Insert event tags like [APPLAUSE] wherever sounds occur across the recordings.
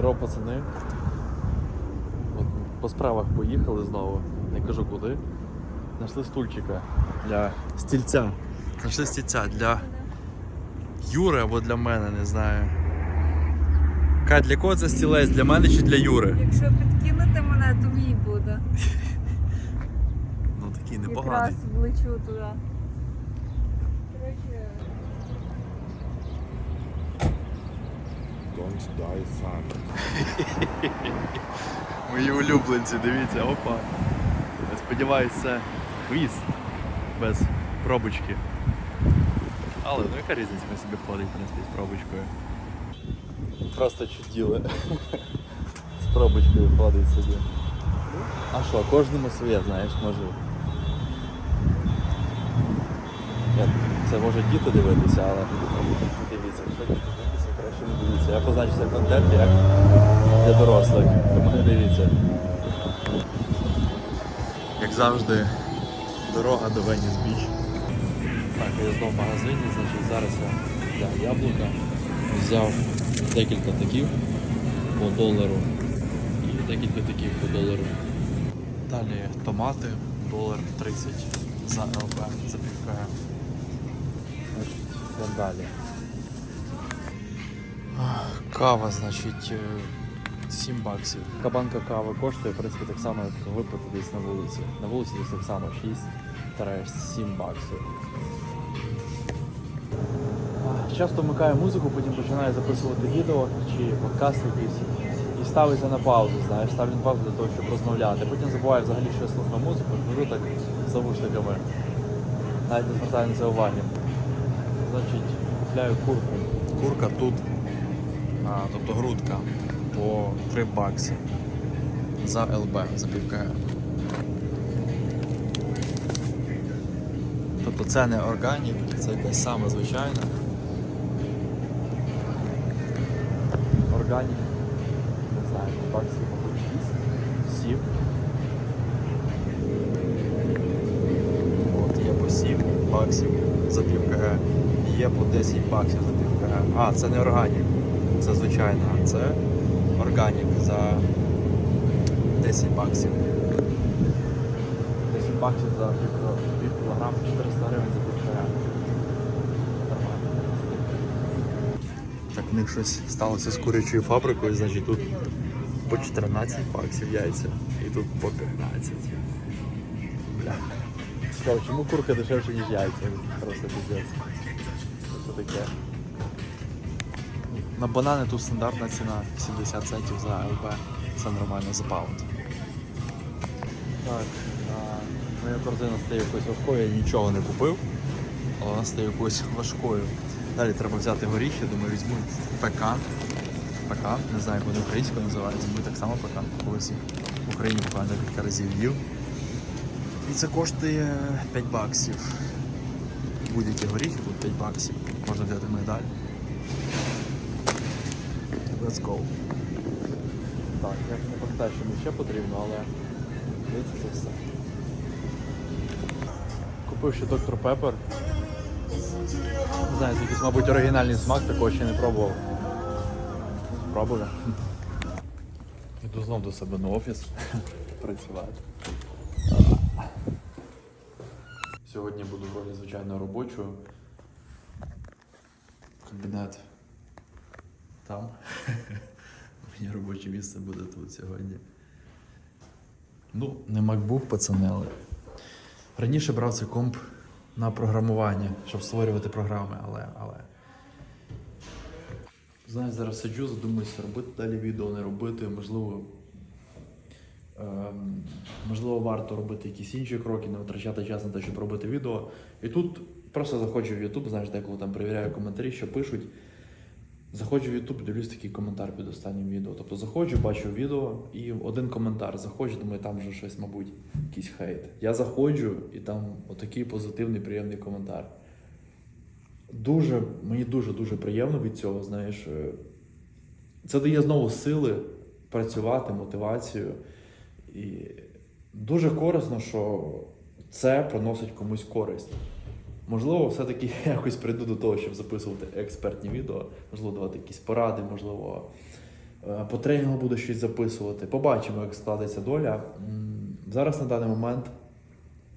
Здорово, пацани. От по справах поїхали знову. Не кажу куди. Знайшли стульчика для стільця. Знайшли стільця для Юри або для мене, не знаю. Кать, для кого це стілець? Для мене чи для Юри? Якщо підкинути мене, то мій буде. [LAUGHS] Ну такий непоганий. Якраз влечу туди. Don't die son. [LAUGHS] Мої улюбленці, дивіться, опа. Я сподіваюся, це хвіст без пробочки. Але ну яка різниця, ми собі ходить, в принципі, з пробочкою. Просто чуділи. З пробочкою ходить собі. А що, кожному своє, знаєш, може. Це може діти дивитися, але дивіться. Я позначився контент як для дорослих, тому не дивіться. Як завжди, дорога до Веніс Біч. Так, я знову в магазині, значить зараз я взяв яблука, взяв декілька таких по долару і декілька таких по долару. Далі томати, долар 30 за ЛБ, за. Йдемо далі. Кава, значить, е, 7 баксів. Кабанка кави коштує, в принципі, так само, як випити десь на вулиці. На вулиці десь так само 6-7 баксів. Часто вмикаю музику, потім починаю записувати відео чи подкаст якийсь і ставиться на паузу, знаєш, ставлю на паузу для того, щоб розмовляти. Потім забуваю взагалі, що я слухаю музику, беру так з завушниками. Навіть не звертаю на це уваги. Значить, купляю курку. Курка тут, а, тобто грудка, по 3 бакси за ЛБ, за півка. Тобто це не органік, це якась саме звичайна. Органік. Не знаю, баксів, мабуть, 6, 7. От є по 7 баксів за пів КГ, є по 10 баксів за пів КГ. А, це не органік, це звичайно, а це органік за 10 баксів. 10 баксів за пів, кіло- пів кілограма, 400 гривень за пів КГ. Нормально. Так, в них щось сталося з курячою фабрикою, значить тут по 14 баксів яйця і тут по 15. Бля. Чому курка дешевше, ніж яйця? Просто піздець. Що таке? На банани тут стандартна ціна 70 центів за ЛБ. Це нормально за паунд. Так, а, моя корзина стає якоюсь важкою, я нічого не купив, але вона стає якоюсь важкою. Далі треба взяти горіхи, думаю, візьму пекан. Пекан, не знаю, як вони українською називаються, ми так само пекан колись в Україні буквально декілька разів їв. І це коштує 5 баксів. Будь-які горіхи тут 5 баксів. Можна взяти медаль. Let's go. Так, я не пам'ятаю, що мені ще потрібно, але дивіться це все. Купив ще доктор Пепер. Не знаю, якийсь, мабуть, оригінальний смак, такого ще не пробував. Спробую. Йду знов до себе на офіс працювати. Сьогодні буду в ролі звичайно робочого. Кабінет там. [LAUGHS] Моє робоче місце буде тут сьогодні. Ну, не MacBook, пацани, але. Раніше брав цей комп на програмування, щоб створювати програми, але. але... Знаєш, зараз сиджу, задумуюся, робити далі відео, не робити, можливо. Ем, можливо, варто робити якісь інші кроки, не витрачати час на те, щоб робити відео. І тут просто заходжу в YouTube, знаєш, деколи там перевіряю коментарі, що пишуть. Заходжу в YouTube, дивлюсь такий коментар під останнім відео. Тобто заходжу, бачу відео і один коментар. Заходжу, думаю, там вже щось, мабуть, якийсь хейт. Я заходжу, і там отакий позитивний, приємний коментар. Дуже, мені дуже-дуже приємно від цього, знаєш. е, Це дає знову сили працювати, мотивацію. І дуже корисно, що це приносить комусь користь. Можливо, все-таки [LAUGHS] якось прийду до того, щоб записувати експертні відео, можливо, давати якісь поради, можливо, Е, По тренінгу буду щось записувати. Побачимо, як складеться доля. Зараз на даний момент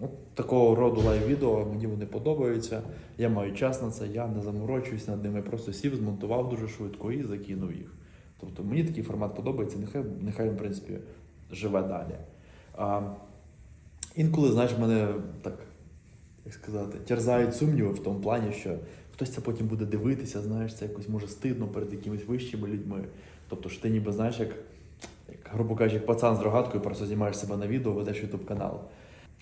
от такого роду лайв-відео мені вони подобаються. Я маю час на це, я не заморочуюсь над ними, просто сів, змонтував дуже швидко і закинув їх. Тобто мені такий формат подобається, нехай, нехай в принципі, живе далі. А, інколи, знаєш, мене так, як сказати, терзають сумніви в тому плані, що хтось це потім буде дивитися, знаєш, це якось може стидно перед якимись вищими людьми. Тобто, що ти ніби знаєш, як, як грубо кажучи, як пацан з рогаткою, просто знімаєш себе на відео, ведеш ютуб канал.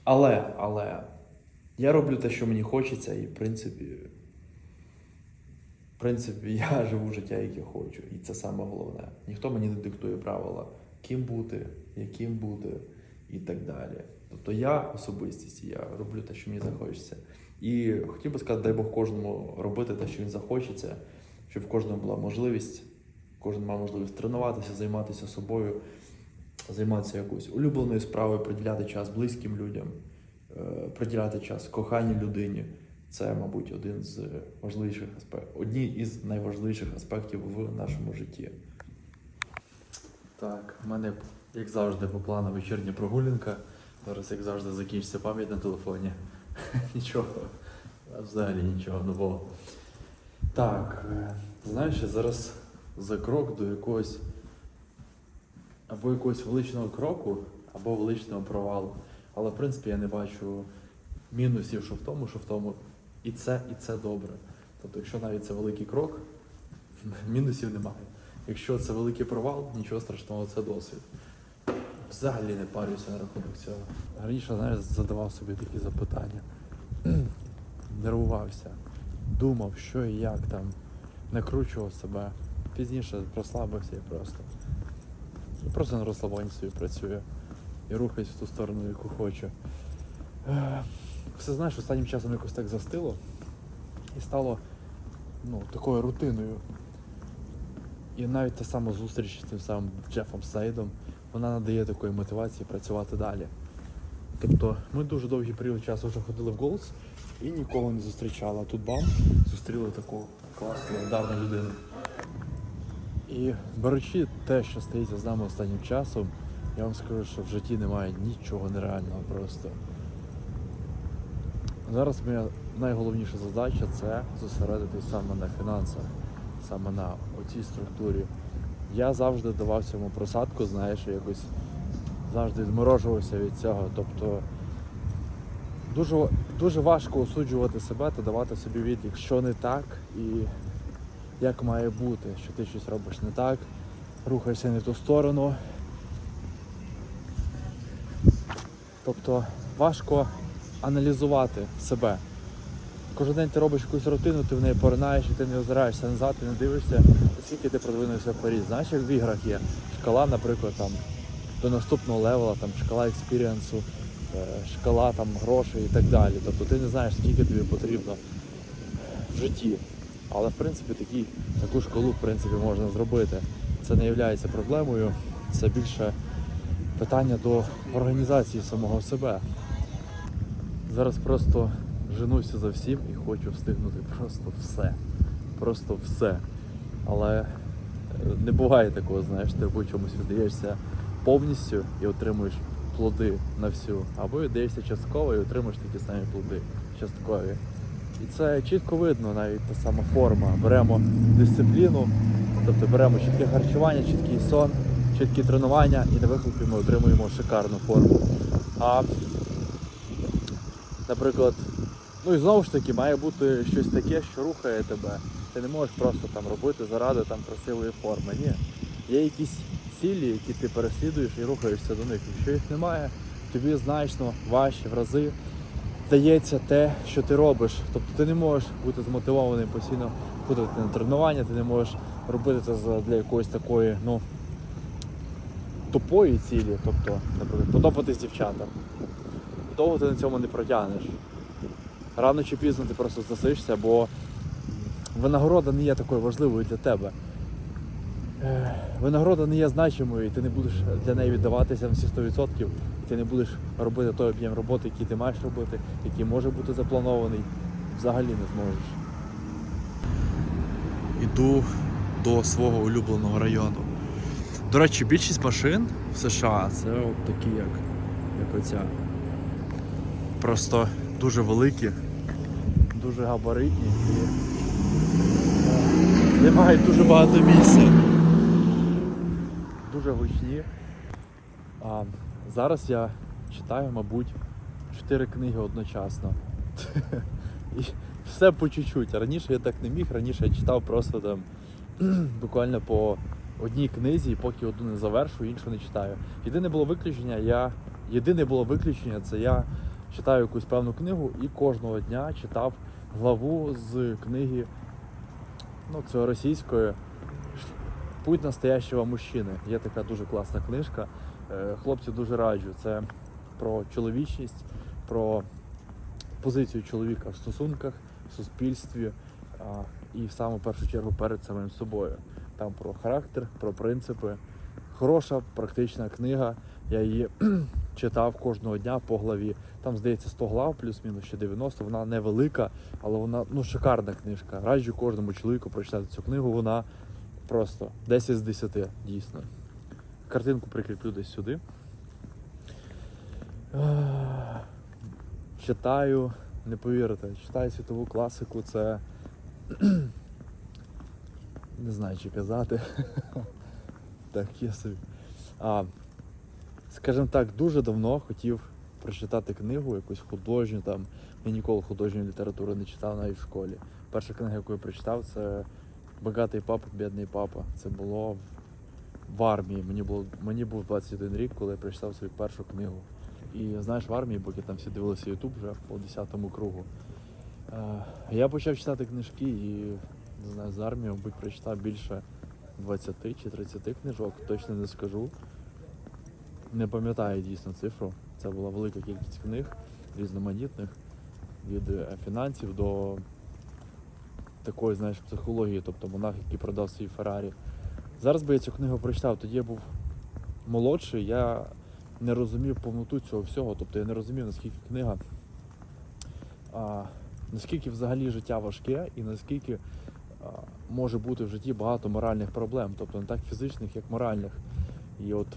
Але, але я роблю те, що мені хочеться, і в принципі, в принципі, я [LAUGHS] живу життя, яке хочу. І це саме головне. Ніхто мені не диктує правила, ким бути, яким бути і так далі. Тобто я особистість, я роблю те, що мені захочеться. І хотів би сказати, дай Бог кожному робити те, що він захочеться, щоб в кожного була можливість, кожен мав можливість тренуватися, займатися собою, займатися якоюсь улюбленою справою, приділяти час близьким людям, е, приділяти час коханій людині. Це, мабуть, один з важливіших аспектів, одні із найважливіших аспектів в нашому житті. Так, в мене, як завжди, по плану вечірня прогулянка. Зараз, як завжди, закінчиться пам'ять на телефоні. [LAUGHS] Нічого. Взагалі нічого нового. Так, е, знаєш, зараз за крок до якогось або якогось величного кроку, або величного провалу. Але в принципі я не бачу мінусів, що в тому, що в тому. І це, і це добре. Тобто, якщо навіть це великий крок, [LAUGHS] мінусів немає. Якщо це великий провал, нічого страшного, це досвід. Взагалі не парюся на рахунок цього. Раніше, знаєш, задавав собі такі запитання. [CLEARS THROAT] Нервувався, думав, що і як там, накручував себе. Пізніше розслабився і просто. Просто на розслабоні собі працює. І рухаюсь в ту сторону, яку хочу. Все знаєш, останнім часом якось так застило і стало ну, такою рутиною. І навіть та сама зустріч з тим самим Джефом Сейдом, вона надає такої мотивації працювати далі. Тобто ми дуже довгий період часу вже ходили в голос і нікого не зустрічали. А тут бам, зустріли таку класну, ударну людину. І беручи те, що стається з нами останнім часом, я вам скажу, що в житті немає нічого нереального просто. Зараз моя найголовніша задача це зосередитись саме на фінансах, саме на оцій структурі. Я завжди давав цьому просадку, знаєш, якось завжди відморожувався від цього. Тобто дуже, дуже важко осуджувати себе та давати собі відлік, що не так і як має бути, що ти щось робиш не так, рухаєшся не в ту сторону. Тобто важко аналізувати себе. Кожен день ти робиш якусь рутину, ти в неї поринаєш і ти не озираєшся назад, ти не дивишся, скільки ти продвинувся вперед. Знаєш, як в іграх є шкала, наприклад, там, до наступного левела, там, шкала експірієнсу, е, шкала там, грошей і так далі. Тобто ти не знаєш, скільки тобі потрібно в житті. Але в принципі такі, таку шкалу в принципі, можна зробити. Це не є проблемою, це більше питання до організації самого себе. Зараз просто женуся за всім і хочу встигнути просто все. Просто все. Але е, не буває такого, знаєш, ти або чомусь віддаєшся повністю і отримуєш плоди на всю, або віддаєшся частково і отримуєш такі самі плоди часткові. І це чітко видно, навіть та сама форма. Беремо дисципліну, тобто беремо чітке харчування, чіткий сон, чіткі тренування і на вихлопі ми отримуємо шикарну форму. А, наприклад, ну і знову ж таки має бути щось таке, що рухає тебе. Ти не можеш просто там робити заради там красивої форми. Ні. Є якісь цілі, які ти переслідуєш і рухаєшся до них. Якщо їх немає, тобі значно важче в рази дається те, що ти робиш. Тобто ти не можеш бути змотивований постійно ходити на тренування, ти не можеш робити це для якоїсь такої, ну, тупої цілі, тобто, наприклад, подобатись дівчатам. Довго ти на цьому не протягнеш. Рано чи пізно ти просто засишся, бо винагорода не є такою важливою для тебе. Е, Винагорода не є значимою, і ти не будеш для неї віддаватися на всі 100%, і ти не будеш робити той об'єм роботи, який ти маєш робити, який може бути запланований, взагалі не зможеш. Іду до свого улюбленого району. До речі, більшість машин в США це от такі, як, як оця. Просто дуже великі, дуже габаритні і займають дуже багато місця. Дуже гучні. А, зараз я читаю, мабуть, чотири книги одночасно. І все по чуть-чуть. Раніше я так не міг, раніше я читав просто там [CLEARS THROAT] буквально по одній книзі, і поки одну не завершу, іншу не читаю. Єдине було виключення, я. Єдине було виключення, це я читаю якусь певну книгу і кожного дня читав главу з книги ну, цього російської Путь настоящого мужчини. Є така дуже класна книжка. Е, Хлопці дуже раджу. Це про чоловічність, про позицію чоловіка в стосунках, в суспільстві і в саму першу чергу перед самим собою. Там про характер, про принципи. Хороша, практична книга. Я її читав кожного дня по главі. Там, здається, 100 глав, плюс-мінус ще 90. Вона невелика, але вона ну, шикарна книжка. Раджу кожному чоловіку прочитати цю книгу. Вона просто 10 з 10, дійсно. Картинку прикріплю десь сюди. Читаю, не повірите, читаю світову класику, це. [CLEARS THROAT] Не знаю, чи казати. [LAUGHS] Так, є собі. А, скажімо так, дуже давно хотів прочитати книгу, якусь художню там. Я ніколи художньої літератури не читав навіть в школі. Перша книга, яку я прочитав, це Багатий папа, бідний папа. Це було в, армії. Мені було мені був 21 рік, коли я прочитав свою першу книгу. І знаєш, в армії, поки там всі дивилися Ютуб вже по 10-му кругу. Е, я почав читати книжки і не знаю, з армії, мабуть, прочитав більше 20 чи 30 книжок, точно не скажу. Не пам'ятаю дійсно цифру. Це була велика кількість книг різноманітних від е, фінансів до такої, знаєш, психології, тобто монах, який продав свій Феррарі. Зараз би я цю книгу прочитав, тоді я був молодший, я не розумів повноту цього всього, тобто я не розумів, наскільки книга, а, наскільки взагалі життя важке і наскільки а, може бути в житті багато моральних проблем, тобто не так фізичних, як моральних. І от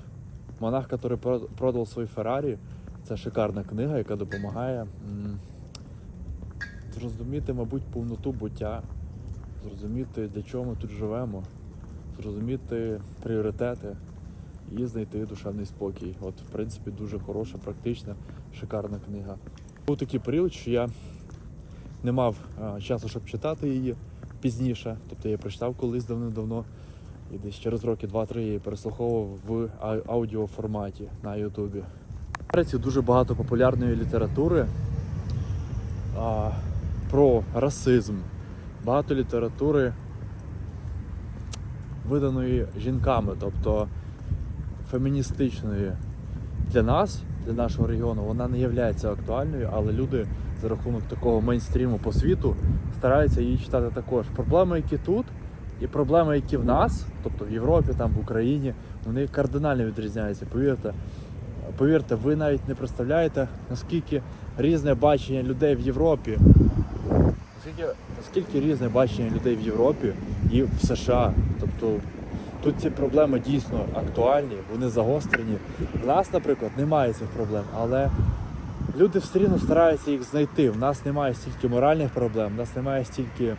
монах, який про- продав свій Феррарі, це шикарна книга, яка допомагає зрозуміти, мабуть, повноту буття, зрозуміти, для чого ми тут живемо, зрозуміти пріоритети і знайти душевний спокій. От, в принципі, дуже хороша, практична, шикарна книга. Був такий період, що я не мав часу, щоб читати її пізніше. Тобто я прочитав колись давним-давно. І десь через роки 2-3 її переслуховував в ау- аудіоформаті на Ютубі. В Америці дуже багато популярної літератури а, про расизм, багато літератури, виданої жінками, тобто феміністичної. Для нас, для нашого регіону, вона не є актуальною, але люди за рахунок такого мейнстріму по світу стараються її читати також. Проблеми, які тут, і проблеми, які в нас, тобто в Європі, там в Україні, вони кардинально відрізняються. Повірте, повірте, ви навіть не представляєте, наскільки різне бачення людей в Європі. Наскільки, наскільки різне бачення людей в Європі і в США. Тобто тут ці проблеми дійсно актуальні, вони загострені. У нас, наприклад, немає цих проблем, але люди все рівно стараються їх знайти. У нас немає стільки моральних проблем, у нас немає стільки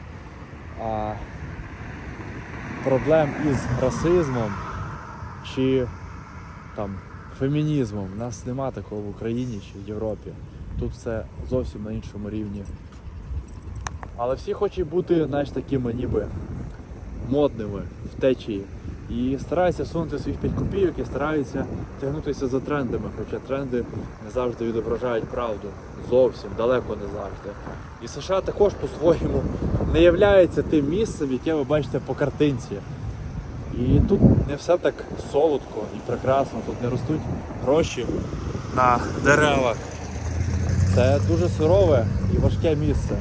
а, проблем із расизмом чи там фемінізмом. У нас нема такого в Україні чи в Європі. Тут все зовсім на іншому рівні. Але всі хочуть бути, знаєш, такими ніби модними в течії. І стараються сунути своїх 5 копійок і стараються тягнутися за трендами, хоча тренди не завжди відображають правду. Зовсім далеко не завжди. І США також по-своєму не являється тим місцем, яке ви бачите по картинці. І тут не все так солодко і прекрасно, тут не ростуть гроші на деревах. Це дуже сурове і важке місце,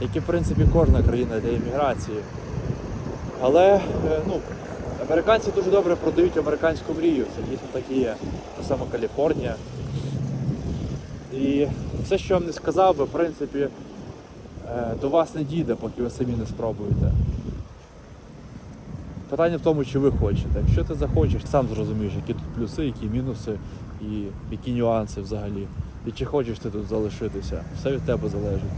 яке, в принципі, кожна країна для імміграції. Але е, ну, американці дуже добре продають американську мрію. Це дійсно так і є. Та сама Каліфорнія. І все, що я вам не сказав би, в принципі, до вас не дійде, поки ви самі не спробуєте. Питання в тому, чи ви хочете. Якщо ти захочеш, сам зрозумієш, які тут плюси, які мінуси і які нюанси взагалі. І чи хочеш ти тут залишитися. Все від тебе залежить.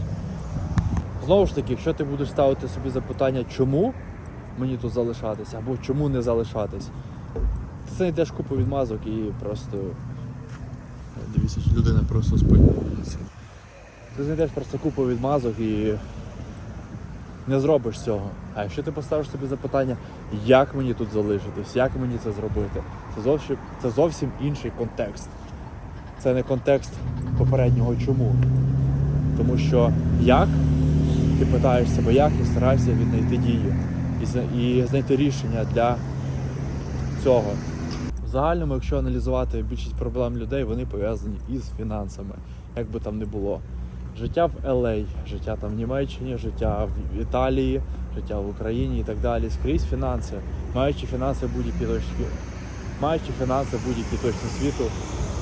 Знову ж таки, якщо ти будеш ставити собі запитання, чому мені тут залишатися, або чому не залишатись, ти знайдеш купу відмазок і просто. Дивіться, людина просто спить. Ти знайдеш просто купу відмазок і не зробиш цього. А якщо ти поставиш собі запитання, як мені тут залишитись, як мені це зробити, це зовсім, це зовсім інший контекст. Це не контекст попереднього чому. Тому що як ти питаєш себе, як і стараєшся віднайти дію і, і знайти рішення для цього. В загальному, якщо аналізувати більшість проблем людей, вони пов'язані із фінансами, як би там не було. Життя в LA, життя там в Німеччині, життя в Італії, життя в Україні і так далі. Скрізь фінанси. Маючи фінанси будь-якій точці, маючи фінанси будь-якій точці світу,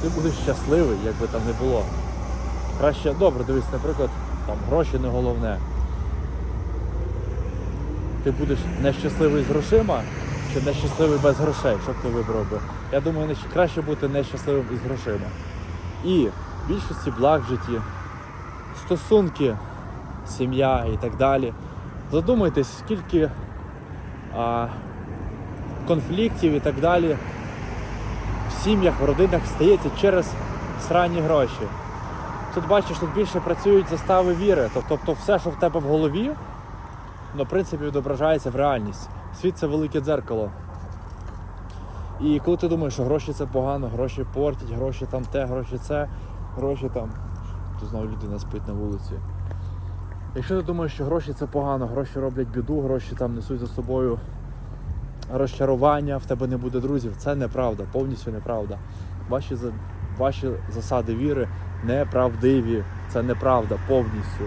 ти будеш щасливий, як би там не було. Краще добре, дивись, наприклад, там гроші не головне. Ти будеш нещасливий з грошима чи нещасливий без грошей, що б ти вибрав би? Я думаю, краще бути нещасливим із грошима. І в більшості благ в житті, стосунки, сім'я і так далі. Задумайтесь, скільки а, конфліктів і так далі в сім'ях, в родинах стається через сранні гроші. Тут бачиш, тут більше працюють застави віри. Тобто все, що в тебе в голові, ну, в принципі, відображається в реальність. Світ це велике дзеркало. І коли ти думаєш, що гроші це погано, гроші портять, гроші там те, гроші це, гроші там. Тут знову людина спить на вулиці. Якщо ти думаєш, що гроші це погано, гроші роблять біду, гроші там несуть за собою розчарування, в тебе не буде друзів, це неправда, повністю неправда. Ваші, ваші засади віри неправдиві. Це неправда повністю.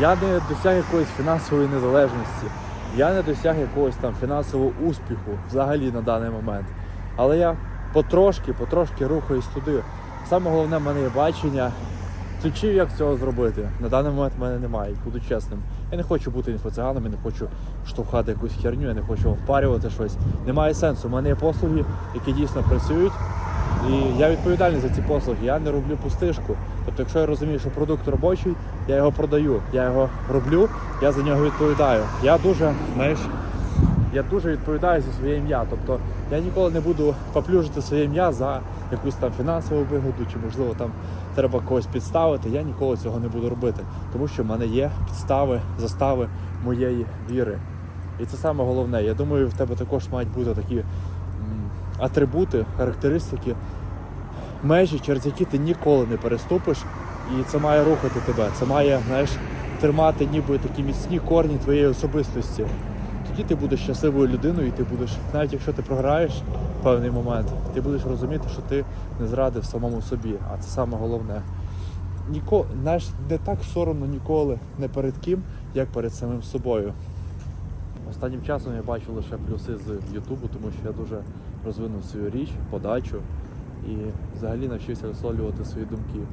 Я не досяг якоїсь фінансової незалежності, я не досяг якогось там фінансового успіху взагалі на даний момент. Але я потрошки, потрошки рухаюсь туди. Саме головне в мене є бачення ключів, як цього зробити. На даний момент в мене немає, буду чесним. Я не хочу бути інфоциганом, я не хочу штовхати якусь херню, я не хочу впарювати щось. Немає сенсу. У мене є послуги, які дійсно працюють. І я відповідальний за ці послуги, я не роблю пустишку. Тобто, якщо я розумію, що продукт робочий, я його продаю, я його роблю, я за нього відповідаю. Я дуже, знаєш, я дуже відповідаю за своє ім'я. Тобто я ніколи не буду поплюжити своє ім'я за якусь там фінансову вигоду, чи можливо там треба когось підставити. Я ніколи цього не буду робити, тому що в мене є підстави, застави моєї віри. І це саме головне. Я думаю, в тебе також мають бути такі атрибути, характеристики, межі, через які ти ніколи не переступиш, і це має рухати тебе. Це має, знаєш, тримати ніби такі міцні корні твоєї особистості. Тоді ти будеш щасливою людиною, і ти будеш, навіть якщо ти програєш в певний момент, ти будеш розуміти, що ти не зрадив самому собі, а це саме головне. Ніко, знаєш, не так соромно ніколи, не перед ким, як перед самим собою. Останнім часом я бачу лише плюси з Ютубу, тому що я дуже розвинув свою річ, подачу і взагалі навчився висловлювати свої думки.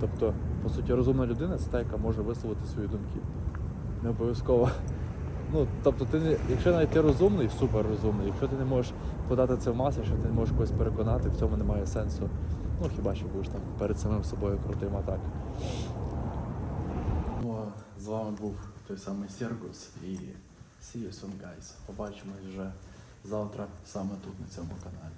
Тобто, по суті, розумна людина це та, яка може висловити свої думки. Не обов'язково. Ну, тобто, ти якщо навіть ти розумний, супер розумний, якщо ти не можеш подати це в маси, якщо ти не можеш когось переконати, в цьому немає сенсу. Ну, хіба що будеш там перед самим собою крутим, а так. Ну, а з вами був той самий Сергус і see you soon, guys. Побачимось вже завтра саме тут, на цьому каналі.